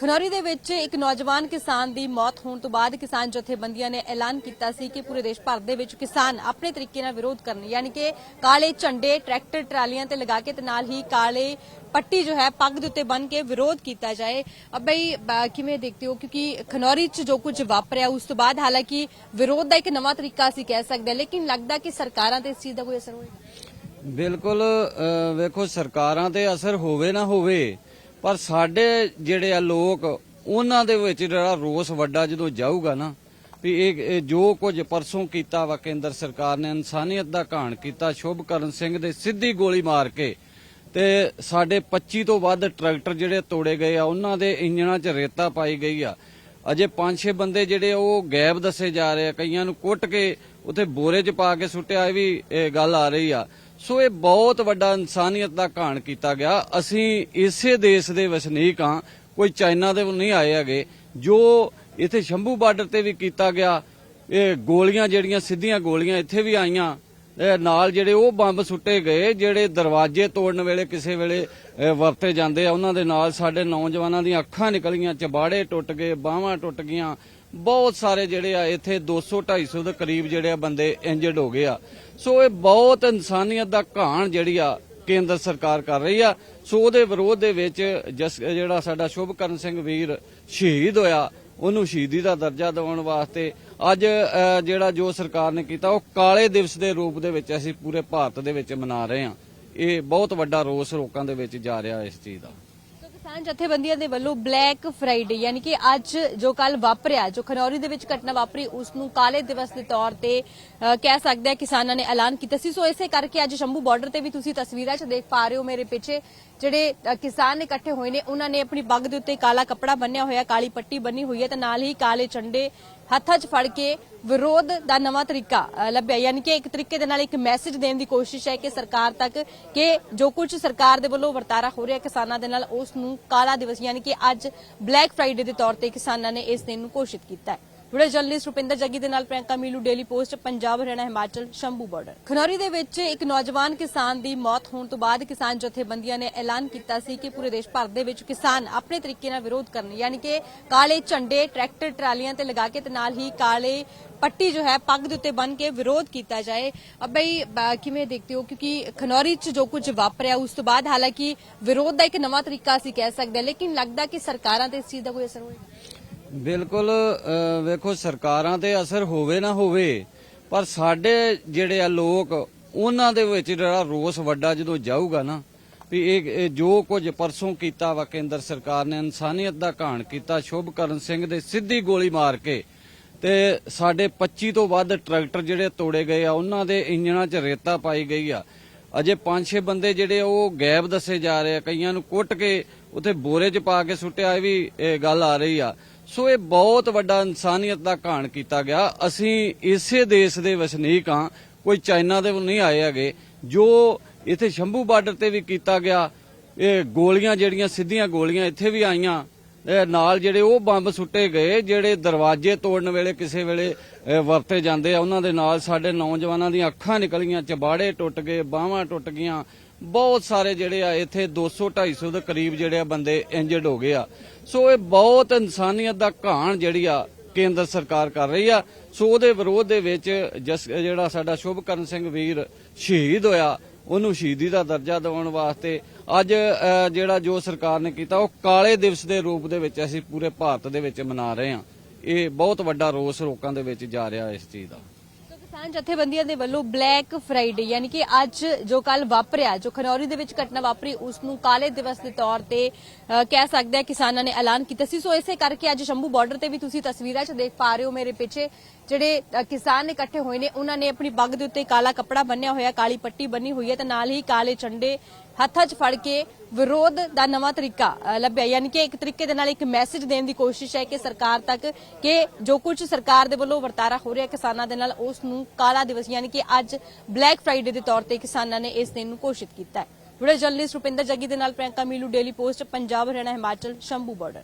ਖਨੌਰੀ ਦੇ ਵਿੱਚ ਇੱਕ ਨੌਜਵਾਨ ਕਿਸਾਨ ਦੀ ਮੌਤ ਹੋਣ ਤੋਂ ਬਾਅਦ ਕਿਸਾਨ ਜਥੇਬੰਦੀਆਂ ਨੇ ਐਲਾਨ ਕੀਤਾ ਸੀ ਕਿ ਪੂਰੇ ਦੇਸ਼ ਭਰ ਦੇ ਵਿੱਚ ਕਿਸਾਨ ਆਪਣੇ ਤਰੀਕੇ ਨਾਲ ਵਿਰੋਧ ਕਰਨ, ਯਾਨੀ ਕਿ ਕਾਲੇ ਝੰਡੇ, ਟਰੈਕਟਰ, ਟਰਾਲੀਆਂ ਤੇ ਲਗਾ ਕੇ ਤੇ ਨਾਲ ਹੀ ਕਾਲੇ ਪੱਟੀ ਜੋ ਹੈ ਪੱਗ ਦੇ ਉੱਤੇ ਬੰਨ ਕੇ ਵਿਰੋਧ ਕੀਤਾ ਜਾਏ। ਅਬ ਬਈ ਕਿਵੇਂ ਦੇਖਦੇ ਹੋ? ਕਿਉਂਕਿ ਖਨੌਰੀ 'ਚ ਜੋ ਕੁਝ ਵਾਪਰਿਆ, ਉਸ ਤੋਂ ਬਾਅਦ ਹਾਲਾਂਕਿ ਵਿਰੋਧ ਦਾ ਇੱਕ ਨਵਾਂ ਤਰੀਕਾ ਅਸੀਂ ਕਹਿ ਸਕਦੇ ਹਾਂ, ਲੇਕਿਨ ਲੱਗਦਾ ਕਿ ਸਰਕਾਰਾਂ ਤੇ ਇਸ ਚੀਜ਼ ਦਾ ਕੋਈ ਅਸਰ ਹੋਏਗਾ ਬਿਲਕੁਲ ਵੇਖੋ ਸਰਕਾਰਾਂ ਤੇ ਅਸਰ ਹੋਵੇ ਨਾ ਹੋਵੇ ਪਰ ਸਾਡੇ ਜਿਹੜੇ ਆ ਲੋਕ, ਉਹਨਾਂ ਦੇ ਵਿੱਚ ਜਿਹੜਾ ਰੋਸ ਵੱਡਾ ਜਦੋਂ ਜਾਊਗਾ ਨਾ, ਵੀ ਇਹ ਜੋ ਕੁਝ ਪਰਸੋਂ ਕੀਤਾ ਵਾ ਕੇਂਦਰ ਸਰਕਾਰ ਨੇ, ਇਨਸਾਨੀਅਤ ਦਾ ਘਾਣ ਕੀਤਾ, ਸ਼ੁਭਕਰਨ ਸਿੰਘ ਦੇ ਸਿੱਧੀ ਗੋਲੀ ਮਾਰ ਕੇ, ਤੇ ਸਾਡੇ 25 ਤੋਂ ਵੱਧ ਟਰੈਕਟਰ ਜਿਹੜੇ ਤੋੜੇ ਗਏ ਆ, ਉਹਨਾਂ ਦੇ ਇੰਜਣਾਂ 'ਚ ਰੇਤਾ ਪਾਈ ਗਈ ਆ। ਅਜੇ 5-6 ਬੰਦੇ ਜਿਹੜੇ ਉਹ ਗਾਇਬ ਦੱਸੇ ਜਾ ਰਹੇ ਆ, ਕਈਆਂ ਨੂੰ ਕੁੱਟ ਕੇ ਉੱਥੇ ਬੋਰੇ 'ਚ ਪਾ ਕੇ ਸੁੱਟਿਆ, ਇਹ ਵੀ ਗੱਲ ਆ ਰਹੀ ਆ। ਸੋ ਇਹ ਬਹੁਤ ਵੱਡਾ ਇਨਸਾਨੀਅਤ ਦਾ ਘਾਣ ਕੀਤਾ ਗਿਆ। ਅਸੀਂ ਇਸੇ ਦੇਸ਼ ਦੇ ਵਸਨੀਕ ਹਾਂ। ਕੋਈ ਚਾਈਨਾ ਦੇ ਨਹੀਂ ਆਏ ਹੈਗੇ। ਜੋ ਇੱਥੇ ਸ਼ੰਭੂ ਬਾਰਡਰ ਤੇ ਵੀ ਕੀਤਾ ਗਿਆ, ਇਹ ਗੋਲੀਆਂ ਜਿਹੜੀਆਂ, ਸਿੱਧੀਆਂ ਗੋਲੀਆਂ ਇੱਥੇ ਵੀ ਆਈਆਂ ਨਾਲ ਜਿਹੜੇ ਉਹ ਬੰਬ ਸੁੱਟੇ ਗਏ, ਜਿਹੜੇ ਦਰਵਾਜ਼ੇ ਤੋੜਨ ਵੇਲੇ ਕਿਸੇ ਵੇਲੇ ਵਰਤੇ ਜਾਂਦੇ ਆ। ਉਹਨਾਂ ਦੇ ਨਾਲ ਸਾਡੇ ਨੌਜਵਾਨਾਂ ਦੀਆਂ ਅੱਖਾਂ ਨਿਕਲੀਆਂ, ਚਬਾੜੇ ਟੁੱਟ ਗਏ, ਬਾਹਾਂ ਟੁੱਟ ਗਈਆਂ। ਬਹੁਤ ਸਾਰੇ ਜਿਹੜੇ ਆ ਇੱਥੇ 200 250 ਦੇ ਕਰੀਬ ਜਿਹੜੇ ਆ ਬੰਦੇ ਇੰਜਰਡ ਹੋ ਗਏ ਆ। ਸੋ ਇਹ ਬਹੁਤ ਇਨਸਾਨੀਅਤ ਦਾ ਘਾਣ ਜਿਹੜੀ ਆ ਕੇਂਦਰ ਸਰਕਾਰ ਕਰ ਰਹੀ ਆ। ਸੋ ਉਹਦੇ ਵਿਰੋਧ ਦੇ ਵਿੱਚ ਜਸ, ਜਿਹੜਾ ਸਾਡਾ ਸ਼ੁਭਕਰਨ ਸਿੰਘ ਵੀਰ ਸ਼ਹੀਦ ਹੋਇਆ, ਉਹਨੂੰ ਸ਼ਹੀਦੀ ਦਾ ਦਰਜਾ ਦਿਵਾਉਣ ਵਾਸਤੇ ਅੱਜ ਜਿਹੜਾ ਜੋ ਸਰਕਾਰ ਨੇ ਕੀਤਾ, ਉਹ ਕਾਲੇ ਦਿਵਸ ਦੇ ਰੂਪ ਦੇ ਵਿੱਚ ਅਸੀਂ ਪੂਰੇ ਭਾਰਤ ਦੇ ਵਿੱਚ ਮਨਾ ਰਹੇ ਹਾਂ ਇਹ ਬਹੁਤ ਵੱਡਾ ਰੋਸ ਲੋਕਾਂ ਦੇ ਵਿੱਚ ਜਾ ਰਿਹਾ ਇਸ ਚੀਜ਼ ਦਾ। ਕਿਸਾਨ ਜਥੇਬੰਦੀਆਂ ਦੇ ਵੱਲੋਂ ਬਲੈਕ ਫਰਾਈਡੇ, ਯਾਨੀ ਕਿ ਅੱਜ ਜੋ ਕੱਲ ਵਾਪਰਿਆ, ਜੋ ਖਨੌਰੀ ਦੇ ਵਿੱਚ ਘਟਨਾ ਵਾਪਰੀ ਉਸ ਨੂੰ ਕਾਲੇ ਦਿਵਸ ਦੇ ਤੌਰ ਤੇ ਕਹਿ ਸਕਦੇ ਆ ਕਿਸਾਨਾਂ ਨੇ ਐਲਾਨ ਕੀਤਾ ਸੀ। ਸੋ ਇਸੇ ਕਰਕੇ ਅੱਜ ਸ਼ੰਭੂ ਬਾਰਡਰ ਤੇ ਵੀ ਤੁਸੀਂ ਤਸਵੀਰਾਂ 'ਚ ਦੇਖ ਪਾ ਰਹੇ ਹੋ ਮੇਰੇ ਪਿੱਛੇ, ਜਿਹੜੇ ਕਿਸਾਨ ਇਕੱਠੇ ਹੋਏ ਨੇ, ਉਹਨਾਂ ਨੇ ਆਪਣੀ ਪੱਗ ਦੇ ਉੱਤੇ ਕਾਲਾ ਕੱਪੜਾ ਬੰਨਿਆ ਹੋਇਆ, ਕਾਲੀ ਪੱਟੀ ਬੰਨੀ ਹੋਈ ਹੈ ਤੇ ਨਾਲ ਹੀ ਕਾਲੇ ਝੰਡੇ ਹੱਥਾਂ 'ਚ ਫੜ ਕੇ ਵਿਰੋਧ ਦਾ ਨਵਾਂ ਤਰੀਕਾ ਲੱਭਿਆ। ਯਾਨੀ ਕਿ ਇੱਕ ਤਰੀਕੇ ਦੇ ਨਾਲ ਇੱਕ ਮੈਸੇਜ ਦੇਣ ਦੀ ਕੋਸ਼ਿਸ਼ ਹੈ ਕਿ ਸਰਕਾਰ ਤੱਕ ਕਿ ਜੋ ਕੁਝ ਸਰਕਾਰ ਦੇ ਵੱਲੋਂ ਵਰਤਾਰਾ ਹੋ ਰਿਹਾ ਕਿਸਾਨਾਂ ਦੇ ਨਾਲ, ਉਸ ਨੂੰ ਕਾਲਾ ਦਿਵਸ, ਯਾਨੀ ਕਿ ਅੱਜ ਬਲੈਕ ਫਰਾਈਡੇ ਦੇ ਤੌਰ ਤੇ ਕਿਸਾਨਾਂ ਨੇ ਇਸ ਦਿਨ ਨੂੰ ਘੋਸ਼ਿਤ ਕੀਤਾ ਹੈ। ਵੀਡੀਓ ਜਰਨਲਿਸਟ ਰੁਪਿੰਦਰ ਜੱਗੀ ਦੇ ਨਾਲ Priyanka Meelu daily post Punjab, Haryana, Himachal, Shambhu border Khanauri ਦੇ ਵਿੱਚ ਇੱਕ ਨੌਜਵਾਨ ਕਿਸਾਨ ਦੀ ਮੌਤ ਹੋਣ ਤੋਂ ਬਾਅਦ ਕਿਸਾਨ ਜਥੇਬੰਦੀਆਂ ਨੇ ਐਲਾਨ ਕੀਤਾ ਸੀ ਕਿ ਪੂਰੇ ਦੇਸ਼ ਭਰ ਦੇ ਵਿੱਚ ਕਿਸਾਨ ਆਪਣੇ ਤਰੀਕੇ ਨਾਲ ਵਿਰੋਧ ਕਰਨ, ਯਾਨੀ ਕਿ ਕਾਲੇ ਝੰਡੇ, ਟਰੈਕਟਰ, ਟਰਾਲੀਆਂ ਤੇ ਲਗਾ ਕੇ ਤੇ ਨਾਲ ਹੀ ਕਾਲੇ ਪੱਟੀ ਜੋ ਹੈ ਪੱਗ ਦੇ ਉੱਤੇ ਬੰਨ ਕੇ ਵਿਰੋਧ ਕੀਤਾ ਜਾਏ। ਅਬ ਕਿਵੇਂ ਦੇਖਦੇ ਹੋ? ਕਿਉਂਕਿ ਖਨੌਰੀ 'ਚ ਜੋ ਕੁਝ ਵਾਪਰਿਆ, ਉਸ ਤੋਂ ਬਾਅਦ ਹਾਲਾਂਕਿ ਵਿਰੋਧ ਦਾ ਇੱਕ ਨਵਾਂ ਤਰੀਕਾ ਅਸੀਂ ਕਹਿ ਸਕਦੇ ਹਾਂ, ਲੇਕਿਨ ਲੱਗਦਾ ਕਿ ਸਰਕਾਰਾਂ ਤੇ ਇਸ ਚੀਜ਼ ਦਾ ਕੋਈ ਅਸਰ ਹੋਏਗਾ? ਬਿਲਕੁਲ ਵੇਖੋ, ਸਰਕਾਰਾਂ ਤੇ ਅਸਰ ਹੋਵੇ ਨਾ ਹੋਵੇ, ਪਰ ਸਾਡੇ ਜਿਹੜੇ ਆ ਲੋਕ, ਉਹਨਾਂ ਦੇ ਵਿੱਚ ਜਿਹੜਾ ਰੋਸ ਵੱਡਾ ਜਦੋਂ ਜਾਊਗਾ ਨਾ, ਵੀ ਇਹ ਜੋ ਕੁਝ ਪਰਸੋਂ ਕੀਤਾ ਵਾ ਕੇਂਦਰ ਸਰਕਾਰ ਨੇ, ਇਨਸਾਨੀਅਤ ਦਾ ਘਾਣ ਕੀਤਾ, ਸ਼ੁਭਕਰਨ ਸਿੰਘ ਦੇ ਸਿੱਧੀ ਗੋਲੀ ਮਾਰ ਕੇ, ਤੇ ਸਾਡੇ 25 ਤੋਂ ਵੱਧ ਟਰੈਕਟਰ ਜਿਹੜੇ ਤੋੜੇ ਗਏ ਆ, ਉਹਨਾਂ ਦੇ ਇੰਜਣਾਂ 'ਚ ਰੇਤਾ ਪਾਈ ਗਈ ਆ। ਅਜੇ 5-6 ਬੰਦੇ ਜਿਹੜੇ ਉਹ ਗਾਇਬ ਦੱਸੇ ਜਾ ਰਹੇ ਆ, ਕਈਆਂ ਨੂੰ ਕੁੱਟ ਕੇ, ਉੱਥੇ ਬੋਰੇ 'ਚ ਪਾ ਕੇ ਸੁੱਟਿਆ, ਇਹ ਵੀ ਗੱਲ ਆ ਰਹੀ ਆ। ਸੋ ਇਹ ਬਹੁਤ ਵੱਡਾ ਇਨਸਾਨੀਅਤ ਦਾ ਘਾਣ ਕੀਤਾ ਗਿਆ। ਅਸੀਂ ਇਸੇ ਦੇਸ਼ ਦੇ ਵਸਨੀਕ ਹਾਂ। ਕੋਈ ਚਾਈਨਾ ਦੇ ਨਹੀਂ ਆਏ ਹੈਗੇ। ਜੋ ਇੱਥੇ ਸ਼ੰਭੂ ਬਾਰਡਰ ਤੇ ਵੀ ਕੀਤਾ ਗਿਆ, ਇਹ ਗੋਲੀਆਂ ਜਿਹੜੀਆਂ, ਸਿੱਧੀਆਂ ਗੋਲੀਆਂ ਇੱਥੇ ਵੀ ਆਈਆਂ ਨਾਲ ਜਿਹੜੇ ਉਹ ਬੰਬ ਸੁੱਟੇ ਗਏ, ਜਿਹੜੇ ਦਰਵਾਜ਼ੇ ਤੋੜਨ ਵੇਲੇ ਕਿਸੇ ਵੇਲੇ ਵਰਤੇ ਜਾਂਦੇ ਆ। ਉਹਨਾਂ ਦੇ ਨਾਲ ਸਾਡੇ ਨੌਜਵਾਨਾਂ ਦੀਆਂ ਅੱਖਾਂ ਨਿਕਲੀਆਂ, ਚਬਾੜੇ ਟੁੱਟ ਗਏ, ਬਾਹਾਂ ਟੁੱਟ ਗਈਆਂ। ਬਹੁਤ ਸਾਰੇ ਜਿਹੜੇ ਆ, ਇੱਥੇ 200 250 ਦੇ ਕਰੀਬ ਜਿਹੜੇ ਆ ਬੰਦੇ ਇੰਜਰਡ ਹੋ ਗਏ ਆ। ਸੋ ਇਹ ਬਹੁਤ ਇਨਸਾਨੀਅਤ ਦਾ ਘਾਣ ਜਿਹੜੀ ਆ ਕੇਂਦਰ ਸਰਕਾਰ ਕਰ ਰਹੀ ਆ। ਸੋ ਉਹਦੇ ਵਿਰੋਧ ਦੇ ਵਿੱਚ ਜਸ, ਜਿਹੜਾ ਸਾਡਾ ਸ਼ੁਭਕਰਨ ਸਿੰਘ ਵੀਰ ਸ਼ਹੀਦ ਹੋਇਆ, ਉਹਨੂੰ ਸ਼ਹੀਦੀ ਦਾ ਦਰਜਾ ਦਿਵਾਉਣ ਵਾਸਤੇ ਅੱਜ ਜਿਹੜਾ ਜੋ ਸਰਕਾਰ ਨੇ ਕੀਤਾ, ਉਹ ਕਾਲੇ ਦਿਵਸ ਦੇ ਰੂਪ ਦੇ ਵਿੱਚ ਅਸੀਂ ਪੂਰੇ ਭਾਰਤ ਦੇ ਵਿੱਚ ਮਨਾ ਰਹੇ ਹਾਂ ਇਹ ਬਹੁਤ ਵੱਡਾ ਰੋਸ ਲੋਕਾਂ ਦੇ ਵਿੱਚ ਜਾ ਰਿਹਾ ਇਸ ਚੀਜ਼ ਦਾ। ਕਿਸਾਨ ਜਥੇਬੰਦੀਆਂ ਦੇ ਵੱਲੋਂ ਬਲੈਕ ਫਰਾਈਡੇ, ਯਾਨੀ ਕਿ ਅੱਜ ਜੋ ਕੱਲ ਵਾਪਰਿਆ, ਜੋ ਖਨੌਰੀ ਦੇ ਵਿੱਚ ਘਟਨਾ ਵਾਪਰੀ ਉਸ ਨੂੰ ਕਾਲੇ ਦਿਵਸ ਦੇ ਤੌਰ ਤੇ ਕਹਿ ਸਕਦੇ ਆ ਕਿਸਾਨਾਂ ਨੇ ਐਲਾਨ ਕੀਤਾ ਸੀ। ਸੋ ਇਸੇ ਕਰਕੇ ਅੱਜ ਸ਼ੰਭੂ ਬਾਰਡਰ ਤੇ ਵੀ ਤੁਸੀਂ ਤਸਵੀਰਾਂ 'ਚ ਦੇਖ ਪਾ ਰਹੇ ਹੋ ਮੇਰੇ ਪਿੱਛੇ, ਜਿਹੜੇ ਕਿਸਾਨ ਇਕੱਠੇ ਹੋਏ ਨੇ, ਉਹਨਾਂ ਨੇ ਆਪਣੀ ਪੱਗ ਦੇ ਉੱਤੇ ਕਾਲਾ ਕੱਪੜਾ ਬੰਨਿਆ ਹੋਇਆ, ਕਾਲੀ ਪੱਟੀ ਬੰਨੀ ਹੋਈ ਹੈ ਤੇ ਨਾਲ ਹੀ ਕਾਲੇ ਝੰਡੇ ਹੱਥਾਂ 'ਚ ਫੜ ਕੇ ਵਿਰੋਧ ਦਾ ਨਵਾਂ ਤਰੀਕਾ ਲੱਭਿਆ। ਯਾਨੀ ਕਿ ਇੱਕ ਤਰੀਕੇ ਦੇ ਨਾਲ ਇੱਕ ਮੈਸੇਜ ਦੇਣ ਦੀ ਕੋਸ਼ਿਸ਼ ਹੈ ਕਿ ਸਰਕਾਰ ਤੱਕ ਕਿ ਜੋ ਕੁਝ ਸਰਕਾਰ ਦੇ ਵੱਲੋਂ ਵਰਤਾਰਾ ਹੋ ਰਿਹਾ ਕਿਸਾਨਾਂ ਦੇ ਨਾਲ ਉਸ ਨੂੰ ਕਾਲਾ ਦਿਵਸ, ਯਾਨੀ ਕਿ ਅੱਜ ਬਲੈਕ ਫਰਾਈਡੇ ਦੇ ਤੌਰ ਤੇ ਕਿਸਾਨਾਂ ਨੇ ਇਸ ਦਿਨ ਨੂੰ ਘੋਸ਼ਿਤ ਕੀਤਾ ਹੈ। ਵੀਡੀਓ ਜਰਨਲਿਸਟ ਰੁਪਿੰਦਰ ਜੱਗੀ ਦੇ ਨਾਲ Priyanka Meelu daily post Punjab, Haryana, Himachal, Shambhu border